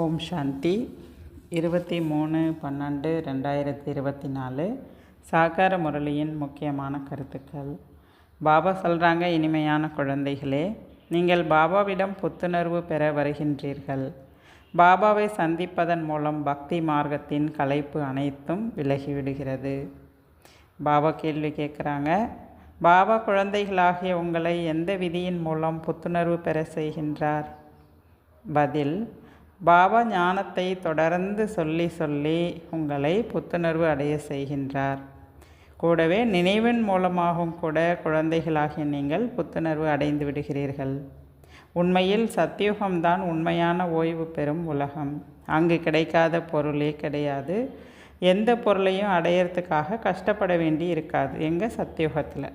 ஓம் சாந்தி. இருபத்தி மூணு பன்னெண்டு ரெண்டாயிரத்தி இருபத்தி நாலு சாகார முரளியின் முக்கியமான கருத்துக்கள். பாபா சொல்கிறாங்க இனிமையான குழந்தைகளே நீங்கள் பாபாவிடம் புத்துணர்வு பெற வருகின்றீர்கள். பாபாவை சந்திப்பதன் மூலம் பக்தி மார்க்கத்தின் கலைப்பு அனைத்தும் விலகிவிடுகிறது. பாபா கேள்வி கேட்குறாங்க பாபா குழந்தைகளாகிய உங்களை எந்த விதியின் மூலம் புத்துணர்வு பெற செய்கின்றார்? பதில் பாபா ஞானத்தை தொடர்ந்து சொல்லி சொல்லி உங்களை புத்துணர்வு அடைய செய்கின்றார். கூடவே நினைவின் மூலமாகவும் கூட குழந்தைகளாகிய நீங்கள் புத்துணர்வு அடைந்து விடுகிறீர்கள். உண்மையில் சத்தியுகம்தான் உண்மையான ஓய்வு பெறும் உலகம். அங்கு கிடைக்காத பொருளே கிடையாது. எந்த பொருளையும் அடையிறதுக்காக கஷ்டப்பட வேண்டி இருக்காது. எங்கள் சத்தியுகத்தில்?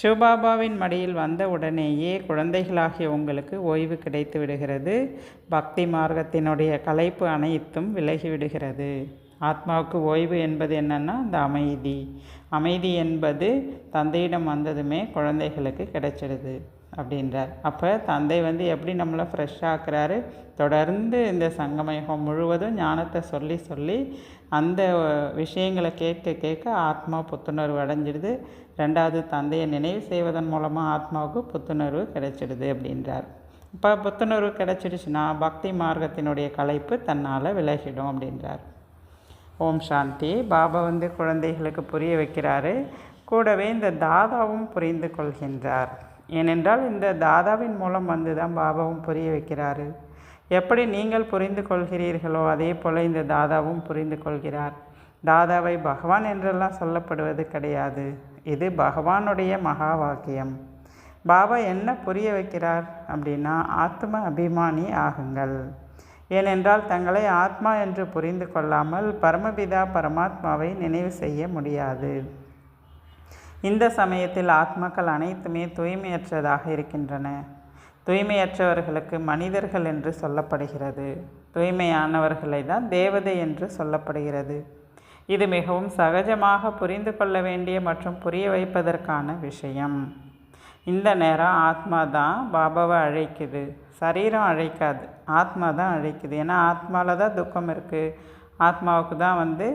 சிவபாபாவின் மடியில் வந்த உடனேயே குழந்தைகளாகிய உங்களுக்கு ஓய்வு கிடைத்து விடுகிறது. பக்தி மார்க்கத்தினுடைய கலைப்பு அனைத்தும் விலகிவிடுகிறது ஆத்மாவுக்கு ஓய்வு என்பது என்னன்னா அந்த அமைதி. அமைதி என்பது தந்தையிடம் வந்ததுமே குழந்தைகளுக்கு கிடைச்சிடுது அப்படின்றார். அப்போ தந்தை வந்து எப்படி நம்மளை ஃப்ரெஷ்ஷாக்குறாரு தொடர்ந்து இந்த சங்கமயுகம் முழுவதும் ஞானத்தை சொல்லி சொல்லி அந்த விஷயங்களை கேட்க கேட்க ஆத்மா புத்துணர்வு அடைஞ்சிடுது. ரெண்டாவது தந்தையை நினைவு செய்வதன் மூலமாக ஆத்மாவுக்கு புத்துணர்வு கிடைச்சிடுது அப்படின்றார். இப்போ புத்துணர்வு கிடைச்சிடுச்சுன்னா பக்தி மார்க்கத்தினுடைய கலைப்பு தன்னால் விலகிடும் அப்படின்றார். ஓம் சாந்தி. பாபா வந்து குழந்தைகளுக்கு புரிய வைக்கிறாரு. கூடவே இந்த தாதாவும் புரிந்து கொள்கின்றார். ஏனென்றால் இந்த தாதாவின் மூலம் வந்து தான் பாபாவும் புரிய வைக்கிறாரு. எப்படி நீங்கள் புரிந்து கொள்கிறீர்களோ அதே போல் இந்த தாதாவும் புரிந்து கொள்கிறார். தாதாவை பகவான் என்றெல்லாம் சொல்லப்படுவது கிடையாது. இது பகவானுடைய மகா வாக்கியம் பாபா என்ன புரிய வைக்கிறார் அப்படின்னா ஆத்ம அபிமானி ஆகுங்கள். ஏனென்றால் தங்களை ஆத்மா என்று புரிந்து கொள்ளாமல் பரமபிதா பரமாத்மாவை நினைவு செய்ய முடியாது. இந்த சமயத்தில் ஆத்மாக்கள் அனைத்துமே தூய்மையற்றதாக இருக்கின்றன. தூய்மையற்றவர்களுக்கு மனிதர்கள் என்று சொல்லப்படுகிறது. தூய்மையானவர்களை தான் தேவதை என்று சொல்லப்படுகிறது. இது மிகவும் சகஜமாக புரிந்து கொள்ள வேண்டிய மற்றும் புரிய வைப்பதற்கான விஷயம். இந்த நேரம் ஆத்மா தான் பாபாவை அழைக்குது. சரீரம் அழைக்காது. ஆத்மா தான் அழைக்குது. ஏன்னா ஆத்மாவில் தான் துக்கம் இருக்குது ஆத்மாவுக்கு தான் வந்து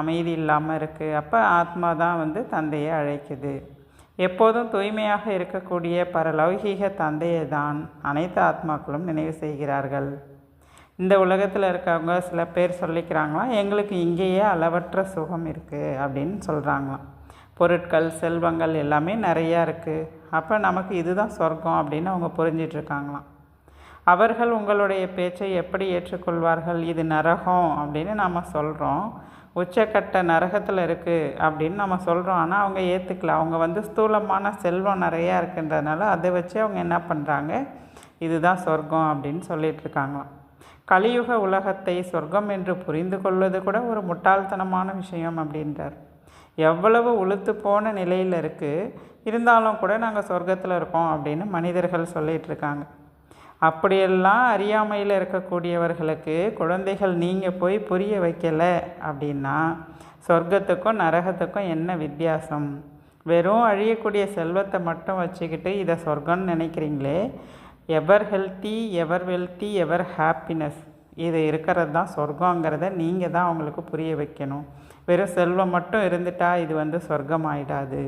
அமைதி இல்லாமல் இருக்குது அப்போ ஆத்மா தான் வந்து தந்தையை அழைக்குது. எப்போதும் தூய்மையாக இருக்கக்கூடிய பரலௌகீக தந்தையை தான் அனைத்து ஆத்மாக்களும் நினைவு செய்கிறார்கள். இந்த உலகத்தில் இருக்கவங்க சில பேர் சொல்லிக்கிறாங்களாம் எங்களுக்கு இங்கேயே அளவற்ற சுகம் இருக்குது அப்படின்னு சொல்கிறாங்களாம் பொருட்கள் செல்வங்கள் எல்லாமே நிறையா இருக்குது அப்போ நமக்கு இதுதான் சொர்க்கம் அப்படின்னு அவங்க புரிஞ்சிட்ருக்காங்களாம் அவர்கள் உங்களுடைய பேச்சை எப்படி ஏற்றுக்கொள்வார்கள்? இது நரகம் அப்படின்னு நாம் சொல்கிறோம் உச்சக்கட்ட நரகத்தில் இருக்குது அப்படின்னு நம்ம சொல்கிறோம் ஆனால் அவங்க ஏற்றுக்கல அவங்க வந்து ஸ்தூலமான செல்வம் நிறையா இருக்குன்றதுனால அதை வச்சு அவங்க என்ன பண்ணுறாங்க இதுதான் சொர்க்கம் அப்படின்னு சொல்லிகிட்ருக்காங்களாம் கலியுக உலகத்தை சொர்க்கம் என்று புரிந்து கொள்வது கூட ஒரு முட்டாள்தனமான விஷயம் அப்படின்றார். எவ்வளவு உளுத்து போன நிலையில் இருக்குது இருந்தாலும் கூட நாங்கள் சொர்க்கத்தில் இருக்கோம் அப்படின்னு மனிதர்கள் சொல்லிகிட்டு இருக்காங்க. அப்படியெல்லாம் அறியாமையில் இருக்கக்கூடியவர்களுக்கு குழந்தைகள் நீங்கள் போய் புரிய வைக்கலை அப்படின்னா சொர்க்கத்துக்கும் நரகத்துக்கும் என்ன வித்தியாசம்? வெறும் அழியக்கூடிய செல்வத்தை மட்டும் வச்சுக்கிட்டு இதை சொர்க்கம்னு நினைக்கிறீங்களே? Ever healthy ever wealthy ever happiness. இது இருக்கிறது தான் சொர்க்கங்கிறத நீங்கள் தான் அவங்களுக்கு புரிய வைக்கணும். வெறும் செல்வம் மட்டும் இருந்துட்டா இது வந்து சொர்க்கம் ஆயிடாது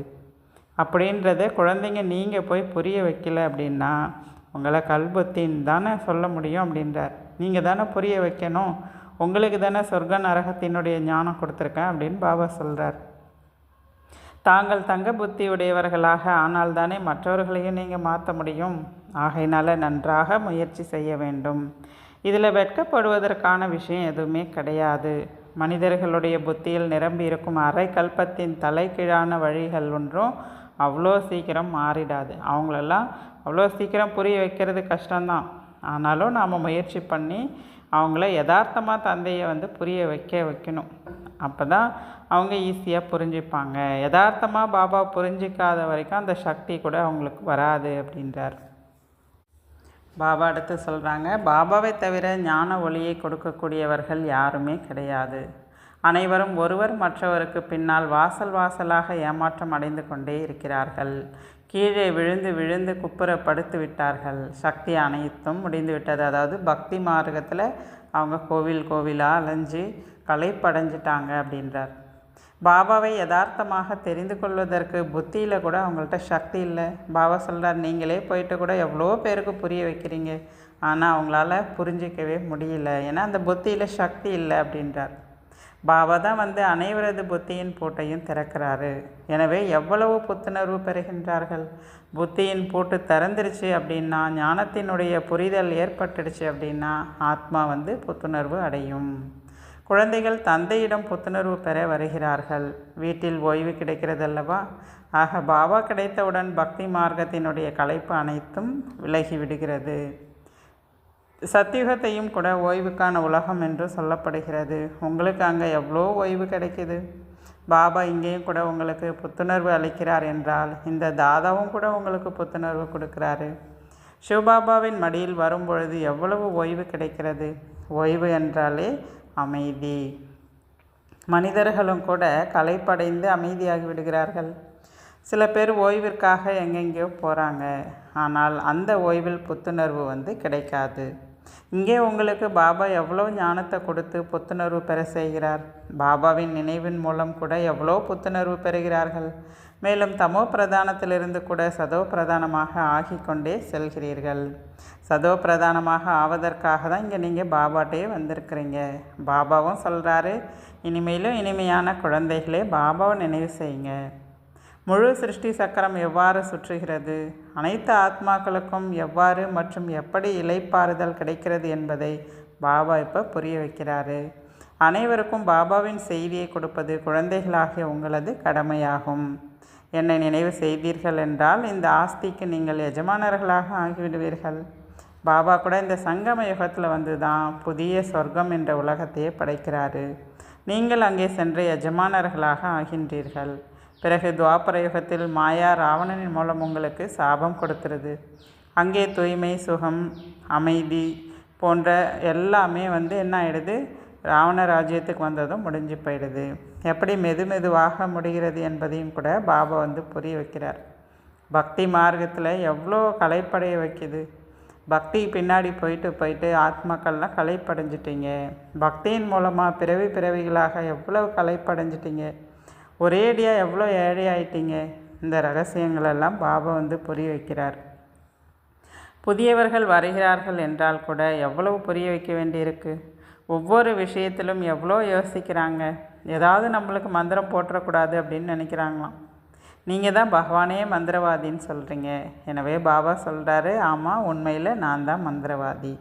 அப்படின்றத குழந்தைங்க நீங்கள் போய் புரிய வைக்கல அப்படின்னா உங்களை கல்புத்தின் தானே சொல்ல முடியும் அப்படின்றார். நீங்கள் தானே புரிய வைக்கணும். உங்களுக்கு தானே சொர்க்க நரகத்தினுடைய ஞானம் கொடுத்துருக்கேன் அப்படின்னு பாபா சொல்கிறார் தாங்கள் தங்க புத்தி உடையவர்களாக ஆனால் தானே மற்றவர்களையும் நீங்கள் மாற்ற முடியும். ஆகையினால் நன்றாக முயற்சி செய்ய வேண்டும். இதில் வெட்கப்படுவதற்கான விஷயம் எதுவுமே கிடையாது. மனிதர்களுடைய புத்தியில் நிரம்பி இருக்கும் அரை கல்பத்தின் தலைகீழான வழிகள் ஒன்றும் அவ்வளோ சீக்கிரம் மாறிடாது. அவங்களெல்லாம் அவ்வளோ சீக்கிரம் புரிய வைக்கிறது கஷ்டம்தான். ஆனாலும் நாம் முயற்சி பண்ணி அவங்கள யதார்த்தமாக தந்தையை வந்து புரிய வைக்க வைக்கணும். அப்போ தான் அவங்க ஈஸியாக புரிஞ்சுப்பாங்க. யதார்த்தமாக பாபா புரிஞ்சிக்காத வரைக்கும் அந்த சக்தி கூட அவங்களுக்கு வராது அப்படின்றார். பாபா அடுத்து சொல்கிறாங்க பாபாவை தவிர ஞான ஒளியை கொடுக்கக்கூடியவர்கள் யாருமே கிடையாது. அனைவரும் ஒருவர் மற்றவருக்கு பின்னால் வாசல் வாசலாக ஏமாற்றம் அடைந்து கொண்டே இருக்கிறார்கள். கீழே விழுந்து விழுந்து குப்புற படுத்து விட்டார்கள். சக்தி அனைத்தும் முடிந்து விட்டது. அதாவது பக்தி மார்க்கத்தில் அவங்க கோவில் கோவிலாக அலைஞ்சு களைப்படைஞ்சிட்டாங்க அப்படின்றார். பாபாவை யதார்த்தமாக தெரிந்து கொள்வதற்கு புத்தியில் கூட அவங்கள்ட்ட சக்தி இல்லை. பாபா சொல்கிறார் நீங்களே போயிட்டு கூட எவ்வளோ பேருக்கு புரிய வைக்கிறீங்க? ஆனால் அவங்களால புரிஞ்சிக்கவே முடியல. ஏன்னா அந்த புத்தியில் சக்தி இல்லை அப்படின்றார். பாபா தான் வந்து அனைவரது புத்தியின் பூட்டையும் திறக்கிறாரு. எனவே எவ்வளவு புத்துணர்வு பெறுகின்றார்கள்? புத்தியின் பூட்டு திறந்துருச்சு அப்படின்னா ஞானத்தினுடைய புரிதல் ஏற்பட்டுடுச்சு அப்படின்னா ஆத்மா வந்து புத்துணர்வு அடையும். குழந்தைகள் தந்தையிடம் புத்துணர்வு பெற வருகிறார்கள். வீட்டில் ஓய்வு கிடைக்கிறதல்லவா? ஆக பாபா கிடைத்தவுடன் பக்தி மார்க்கத்தினுடைய கலைப்பு அனைத்தும் விலகி விடுகிறது. சத்தியுகத்தையும் கூட ஓய்வுக்கான உலகம் என்று சொல்லப்படுகிறது. உங்களுக்கு அங்கே எவ்வளோ ஓய்வு கிடைக்குது? பாபா இங்கேயும் கூட உங்களுக்கு புத்துணர்வு அளிக்கிறார் என்றால் இந்த தாதாவும் கூட உங்களுக்கு புத்துணர்வு கொடுக்குறாரு. சிவபாபாவின் மடியில் வரும்பொழுது எவ்வளவு ஓய்வு கிடைக்கிறது? ஓய்வு என்றாலே அமைதி. மனிதர்களும் கூட கலைப்படைந்து அமைதியாகி விடுகிறார்கள். சில பேர் ஓய்விற்காக எங்கெங்கேயோ போகிறாங்க ஆனால் அந்த ஓய்வில் புத்துணர்வு வந்து கிடைக்காது. இங்கே உங்களுக்கு பாபா எவ்வளோ ஞானத்தை கொடுத்து புத்துணர்வு பெற செய்கிறார்? பாபாவின் நினைவின் மூலம் கூட எவ்வளோ புத்துணர்வு பெறுகிறார்கள்? மேலும் தமோ பிரதானத்திலிருந்து கூட சதோ பிரதானமாக ஆகிக்கொண்டே செல்கிறீர்கள். சதோ பிரதானமாக ஆவதற்காக தான் இங்கே நீங்கள் பாபாட்டே வந்திருக்கிறீங்க. பாபாவும் சொல்கிறாரு இனிமேலும் இனிமையான குழந்தைகளே பாபாவை நினைவு செய்யுங்க. முழு சிருஷ்டி சக்கரம் எவ்வாறு சுற்றுகிறது? அனைத்து ஆத்மாக்களுக்கும் எவ்வாறு மற்றும் எப்படி இலைப்பாறுதல் கிடைக்கிறது என்பதை பாபா இப்போ புரிய வைக்கிறாரு. அனைவருக்கும் பாபாவின் செய்தியை கொடுப்பது குழந்தைகளாகிய உங்களது கடமையாகும். என்னை நினைவு செய்தீர்கள் என்றால் இந்த ஆஸ்திக்கு நீங்கள் எஜமானர்களாக ஆகிவிடுவீர்கள். பாபா கூட இந்த சங்கம யுகத்தில் வந்து தான் புதிய சொர்க்கம் என்ற உலகத்தையே படைக்கிறாரு. நீங்கள் அங்கே சென்று எஜமானர்களாக ஆகின்றீர்கள். பிறகு துவாபர யுகத்தில் மாயா ராவணனின் மூலம் உங்களுக்கு சாபம் கொடுத்துருது. அங்கே தூய்மை சுகம் அமைதி போன்ற எல்லாமே வந்து என்ன ஆகிடுது ராவண ராஜ்யத்துக்கு வந்ததும் முடிஞ்சு போயிடுது. எப்படி மெது மெதுவாக முடிகிறது என்பதையும் கூட பாபா வந்து புரிய வைக்கிறார். பக்தி மார்க்கத்தில் எவ்வளோ கலைப்படைய வைக்குது. பக்தி பின்னாடி போயிட்டு போயிட்டு ஆத்மாக்கள்லாம் கலைப்படைஞ்சிட்டிங்க. பக்தியின் மூலமாக பிறவி பிறவிகளாக எவ்வளோ கலைப்படைஞ்சிட்டீங்க. ஒரேடியாக எவ்வளோ ஏழை ஆயிட்டீங்க. இந்த ரகசியங்களெல்லாம் பாபா வந்து புரிய வைக்கிறார். புதியவர்கள் வருகிறார்கள் என்றால் கூட எவ்வளவு புரிய வைக்க வேண்டியிருக்கு. ஒவ்வொரு விஷயத்திலும் எவ்வளோ யோசிக்கிறாங்க? ஏதாவது நம்மளுக்கு மந்திரம் போட்டுறக்கூடாது அப்படின்னு நினைக்கிறாங்களாம். நீங்கள் தான் பகவானே மந்திரவாதின்னு சொல்கிறீங்க எனவே பாபா சொல்கிறாரு ஆமாம் உண்மையில் நான் தான் மந்திரவாதி.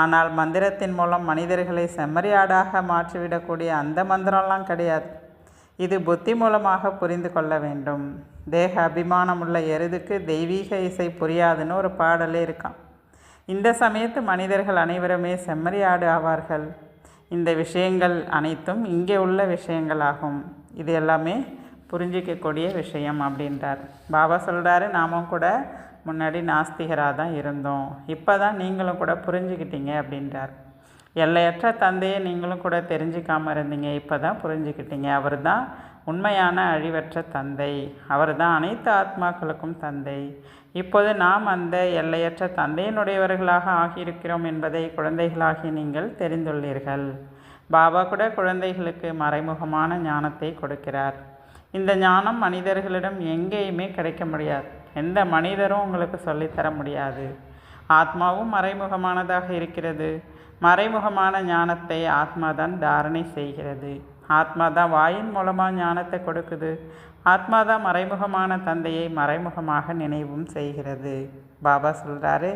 ஆனால் மந்திரத்தின் மூலம் மனிதர்களை செம்மறியாடாக மாற்றிவிடக்கூடிய அந்த மந்திரம்லாம் கிடையாது. இது புத்தி மூலமாக புரிந்து கொள்ள வேண்டும். தேக அபிமானமுள்ள எருதுக்கு தெய்வீக இசை புரியாதுன்னு ஒரு பாடலே இருக்கான் இந்த சமயத்து மனிதர்கள் அனைவருமே செம்மறியாடு ஆவார்கள். இந்த விஷயங்கள் அனைத்தும் இங்கே உள்ள விஷயங்களாகும். இது எல்லாமே புரிஞ்சிக்கக்கூடிய விஷயம் அப்படின்றார். பாபா சொல்கிறாரு நாமும் கூட முன்னாடி நாஸ்திகராக தான் இருந்தோம். இப்போ தான் நீங்களும் கூட புரிஞ்சுக்கிட்டீங்க அப்படின்றார். எல்லையற்ற தந்தையை நீங்களும் கூட தெரிஞ்சிக்காமல் இருந்தீங்க. இப்போ தான் புரிஞ்சுக்கிட்டீங்க. அவர் தான் உண்மையான அழிவற்ற தந்தை. அவர்தான் அனைத்து ஆத்மாக்களுக்கும் தந்தை. இப்போது நாம் அந்த எல்லையற்ற தந்தையினுடையவர்களாக ஆகியிருக்கிறோம் என்பதை குழந்தைகளாகி நீங்கள் தெரிந்துள்ளீர்கள். பாபா கூட குழந்தைகளுக்கு மறைமுகமான ஞானத்தை கொடுக்கிறார். இந்த ஞானம் மனிதர்களிடம் எங்கேயுமே கிடைக்க முடியாது. எந்த மனிதரும் உங்களுக்கு சொல்லித்தர முடியாது. ஆத்மாவும் மறைமுகமானதாக இருக்கிறது. மறைமுகமான ஞானத்தை ஆத்மா தான் தாரணை செய்கிறது. ஆத்மா தான் வாயின் மூலமாக ஞானத்தை கொடுக்குது. ஆத்மா தான் மறைமுகமான தந்தையை மறைமுகமாக நினைவும் செய்கிறது. பாபா சொல்கிறாரு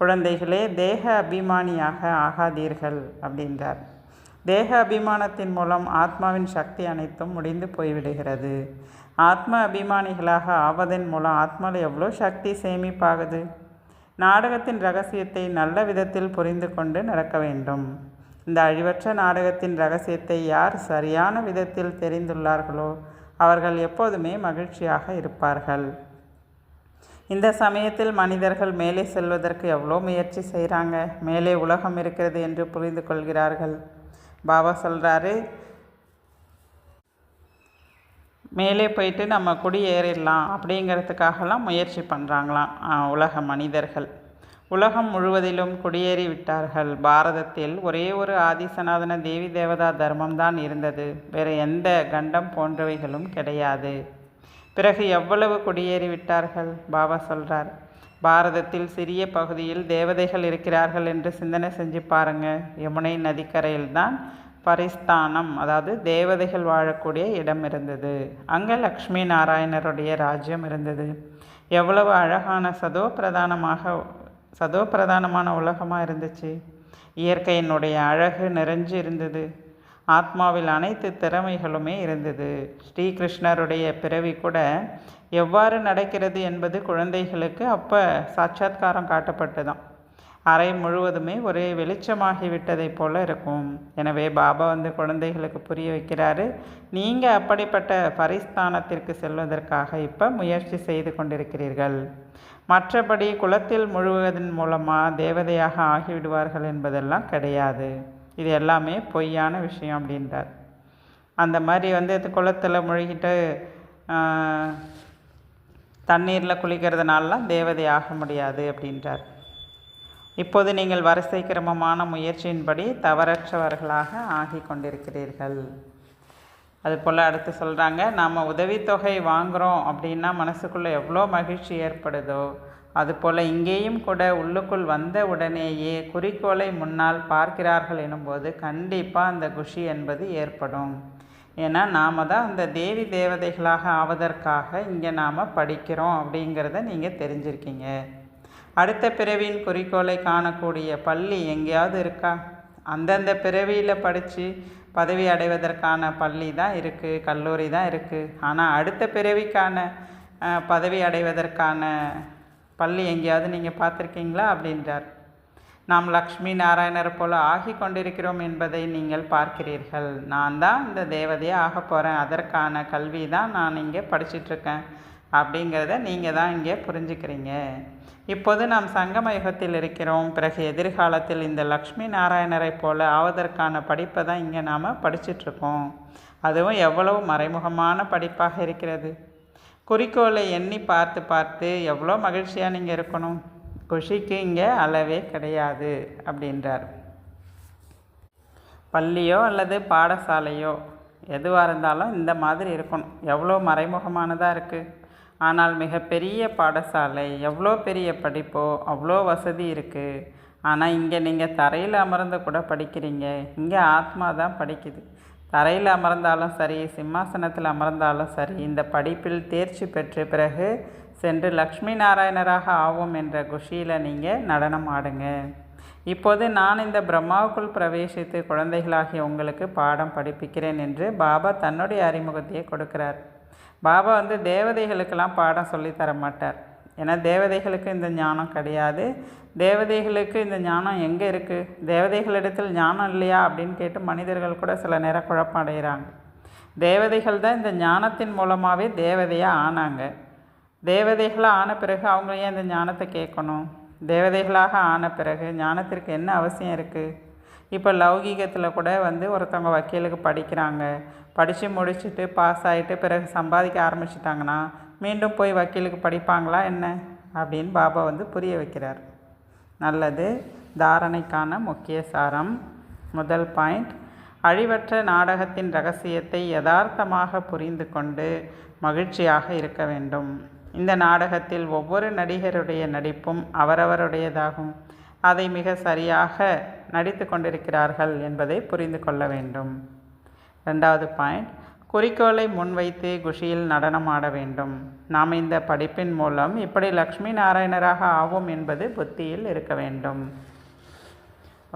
குழந்தைகளே தேக அபிமானியாக ஆகாதீர்கள் அப்படின்றார். தேக அபிமானத்தின் மூலம் ஆத்மாவின் சக்தி அனைத்தும் முடிந்து போய்விடுகிறது. ஆத்ம அபிமானிகளாக ஆவதன் மூலம் ஆத்மாவில் எவ்வளோ சக்தி சேமிப்பாகுது? நாடகத்தின் ரகசியத்தை நல்ல விதத்தில் புரிந்து கொண்டு நடக்க வேண்டும். இந்த அழிவற்ற நாடகத்தின் ரகசியத்தை யார் சரியான விதத்தில் தெரிந்துள்ளார்களோ அவர்கள் எப்போதுமே மகிழ்ச்சியாக இருப்பார்கள். இந்த சமயத்தில் மனிதர்கள் மேலே செல்வதற்கு எவ்வளோ முயற்சி செய்கிறாங்க? மேலே உலகம் இருக்கிறது என்று புரிந்து கொள்கிறார்கள். பாபா சொல்கிறாரு மேலே போயிட்டு நம்ம குடியேறிடலாம் அப்படிங்கிறதுக்காகலாம் முயற்சி பண்ணுறாங்களாம் உலக மனிதர்கள். உலகம் முழுவதிலும் குடியேறி விட்டார்கள் பாரதத்தில் ஒரே ஒரு ஆதிசநாதன தேவி தேவதா தர்மம்தான் இருந்தது. வேறு எந்த கண்டம் போன்றவைகளும் கிடையாது. பிறகு எவ்வளவு குடியேறி விட்டார்கள் பாபா சொல்றார் பாரதத்தில் சிறிய பகுதியில் தேவதைகள் இருக்கிறார்கள் என்று சிந்தனை செஞ்சு பாருங்க. யமுனை நதிக்கரையில் தான் பரிஸ்தானம் அதாவது தேவதைகள் வாழக்கூடிய இடம் இருந்தது. அங்கே லக்ஷ்மி நாராயணருடைய ராஜ்யம் இருந்தது. எவ்வளவு அழகான சதோ பிரதானமாக சதோ பிரதானமான உலகமாக இருந்துச்சு. இயற்கையினுடைய அழகு நிறைஞ்சு இருந்தது. ஆத்மாவில் அனைத்து திறமைகளுமே இருந்தது. ஸ்ரீகிருஷ்ணருடைய பிறவி கூட எவ்வாறு நடக்கிறது என்பது குழந்தைகளுக்கு அப்போ சாட்சாத்காரம் காட்டப்பட்டுதான் அறை முழுவதுமே ஒரே வெளிச்சமாகிவிட்டதை போல இருக்கும். எனவே பாபா வந்து குழந்தைகளுக்கு புரிய வைக்கிறாரு. நீங்கள் அப்படிப்பட்ட பரிஸ்தானத்திற்கு செல்வதற்காக இப்போ முயற்சி செய்து கொண்டிருக்கிறீர்கள். மற்றபடி குலத்தில் முழுவதன் மூலமாக தேவதையாக ஆகிவிடுவார்கள் என்பதெல்லாம் கிடையாது. இது எல்லாமே பொய்யான விஷயம் அப்படின்றார். அந்த மாதிரி வந்து இது குளத்தில் முழுகிட்டு தண்ணீரில் குளிக்கிறதுனாலலாம் தேவதை ஆக முடியாது அப்படின்றார். இப்போது நீங்கள் வரிசை கிரமமான முயற்சியின்படி தவறற்றவர்களாக ஆகி கொண்டிருக்கிறீர்கள். அது போல் அடுத்து சொல்கிறாங்க நாம் உதவித்தொகை வாங்குகிறோம் அப்படின்னா மனசுக்குள்ளே எவ்வளோ மகிழ்ச்சி ஏற்படுதோ அதுபோல் இங்கேயும் கூட உள்ளுக்குள் வந்த உடனேயே குறிக்கோளை முன்னால் பார்க்கிறார்கள் எனும்போது கண்டிப்பாக அந்த குஷி என்பது ஏற்படும். ஏன்னா நாம் தான் அந்த தேவி தேவதைகளாக ஆவதற்காக இங்கே நாம் படிக்கிறோம் அப்படிங்கிறத நீங்கள் தெரிஞ்சிருக்கீங்க. அடுத்த பிறவியின் குறிக்கோளை காணக்கூடிய பள்ளி எங்கேயாவது இருக்கா? அந்தந்த பிறவியில் படித்து பதவி அடைவதற்கான பள்ளி தான் இருக்குது கல்லூரி தான் இருக்குது ஆனால் அடுத்த பிறவிக்கான பதவி அடைவதற்கான பள்ளி எங்கேயாவது நீங்கள் பார்த்துருக்கீங்களா? அப்படின்றார். நாம் லக்ஷ்மி நாராயணர் போல ஆகி கொண்டிருக்கிறோம் என்பதை நீங்கள் பார்க்கிறீர்கள். நான் தான் இந்த தேவதையே ஆக போகிறேன் அதற்கான கல்வி தான் நான் இங்கே படிச்சிட்ருக்கேன் அப்படிங்கிறத நீங்கள் தான் இங்கே புரிஞ்சுக்கிறீங்க. இப்போது நாம் சங்கம யுகத்தில் இருக்கிறோம். பிறகு எதிர்காலத்தில் இந்த லக்ஷ்மி நாராயணரை போல ஆவதற்கான படிப்பை தான் இங்கே நாம் படிச்சிட்ருக்கோம் அதுவும் எவ்வளவு மறைமுகமான படிப்பாக இருக்கிறது. குறிக்கோளை எண்ணி பார்த்து பார்த்து எவ்வளோ மகிழ்ச்சியாக நீங்கள் இருக்கணும். குஷிக்கு இங்கே அளவே கிடையாது அப்படின்றார். பள்ளியோ அல்லது பாடசாலையோ எதுவாக இருந்தாலும் இந்த மாதிரி இருக்கணும். எவ்வளோ மறைமுகமானதாக இருக்குது ஆனால் மிகப்பெரிய பாடசாலை எவ்வளோ பெரிய படிப்போ அவ்வளோ வசதி இருக்குது ஆனால் இங்கே நீங்கள் தரையில் அமர்ந்து கூட படிக்கிறீங்க. இங்கே ஆத்மா தான் படிக்குது. தரையில் அமர்ந்தாலும் சரி சிம்மாசனத்தில் அமர்ந்தாலும் சரி இந்த படிப்பில் தேர்ச்சி பெற்ற பிறகு சென்று லக்ஷ்மி நாராயணராக ஆவோம் என்ற குஷியில் நீங்கள் நடனம் ஆடுங்க. இப்போது நான் இந்த பிரம்மாவுக்குள் பிரவேசித்து குழந்தைகளாகிய உங்களுக்கு பாடம் படிப்பிக்கிறேன் என்று பாபா தன்னுடைய அறிமுகத்தையே கொடுக்கிறார். பாபா வந்து தேவதைகளுக்கெல்லாம் பாடம் சொல்லித் தர மாட்டார் ஏன்னா தேவதைகளுக்கு இந்த ஞானம் கிடையாது. தேவதைகளுக்கு இந்த ஞானம் எங்கே இருக்குது தேவதைகளிடத்தில் ஞானம் இல்லையா? அப்படின்னு கேட்டு மனிதர்கள் கூட சில நேரம் குழப்பம் அடைகிறாங்க தேவதைகள் தான் இந்த ஞானத்தின் மூலமாகவே தேவதையாக ஆனாங்க. தேவதைகளாக ஆன பிறகு அவங்க ஏன் இந்த ஞானத்தை கேட்கணும்? தேவதைகளாக ஆன பிறகு ஞானத்திற்கு என்ன அவசியம் இருக்குது இப்போ லௌகீகத்தில் கூட வந்து ஒருத்தவங்க வக்கீலுக்கு படிக்கிறாங்க. படித்து முடிச்சுட்டு பாஸ் ஆகிட்டு பிறகு சம்பாதிக்க ஆரம்பிச்சிட்டாங்கன்னா மீண்டும் போய் வக்கீலுக்கு படிப்பாங்களா என்ன? அப்படின்னு பாபா வந்து புரிய வைக்கிறார். நல்லது. தாரணைக்கான முக்கிய சாரம். முதல் பாயிண்ட் அழிவற்ற நாடகத்தின் ரகசியத்தை யதார்த்தமாக புரிந்து கொண்டு மகிழ்ச்சியாக இருக்க வேண்டும். இந்த நாடகத்தில் ஒவ்வொரு நடிகருடைய நடிப்பும் அவரவருடையதாகும். அதை மிக சரியாக நடித்து கொண்டிருக்கிறார்கள் என்பதை புரிந்து கொள்ள வேண்டும். ரெண்டாவது பாயிண்ட் குறிக்கோளை முன்வைத்து குஷியில் நடனமாட வேண்டும். நாம் இந்த படிப்பின் மூலம் இப்படி லக்ஷ்மி நாராயணராக ஆவோம் என்பது புத்தியில் இருக்க வேண்டும்.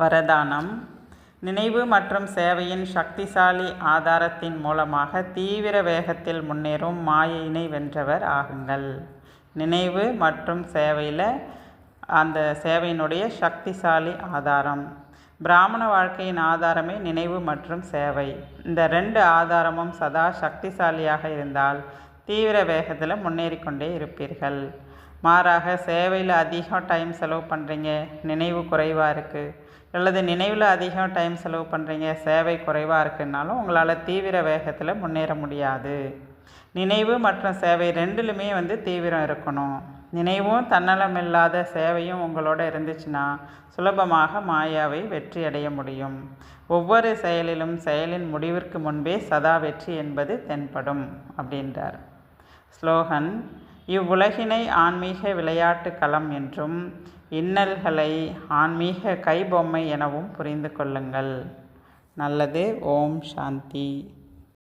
வரதானம் நினைவு மற்றும் சேவையின் சக்திசாலி ஆதாரத்தின் மூலமாக தீவிர வேகத்தில் முன்னேறும் மாயையினை வென்றவர் ஆகுங்கள். நினைவு மற்றும் சேவையில் அந்த சேவையினுடைய சக்திசாலி ஆதாரம். பிராமண வாழ்க்கையின் ஆதாரமே நினைவு மற்றும் சேவை. இந்த ரெண்டு ஆதாரமும் சதா சக்திசாலியாக இருந்தால் தீவிர வேகத்தில் முன்னேறி கொண்டே இருப்பீர்கள். மாறாக சேவையில் அதிகம் டைம் செலவு பண்ணுறீங்க நினைவு குறைவாக இருக்குது அல்லது நினைவில் அதிகம் டைம் செலவு பண்ணுறீங்க சேவை குறைவாக இருக்குன்னாலும் உங்களால் தீவிர வேகத்தில் முன்னேற முடியாது. நினைவு மற்றும் சேவை ரெண்டுலுமே வந்து தீவிரம் இருக்கணும். நினைவும் தன்னலமில்லாத சேவையும் உங்களோட இருந்துச்சுன்னா சுலபமாக மாயாவை வெற்றி அடைய முடியும். ஒவ்வொரு செயலிலும் செயலின் முடிவிற்கு முன்பே சதா வெற்றி என்பது தென்படும் அப்படின்றார். ஸ்லோகன் இவ்வுலகினை ஆன்மீக விளையாட்டு களம் என்றும் இன்னல்களை ஆன்மீக கைபொம்மை எனவும் புரிந்து கொள்ளுங்கள். நல்லது ஓம் சாந்தி.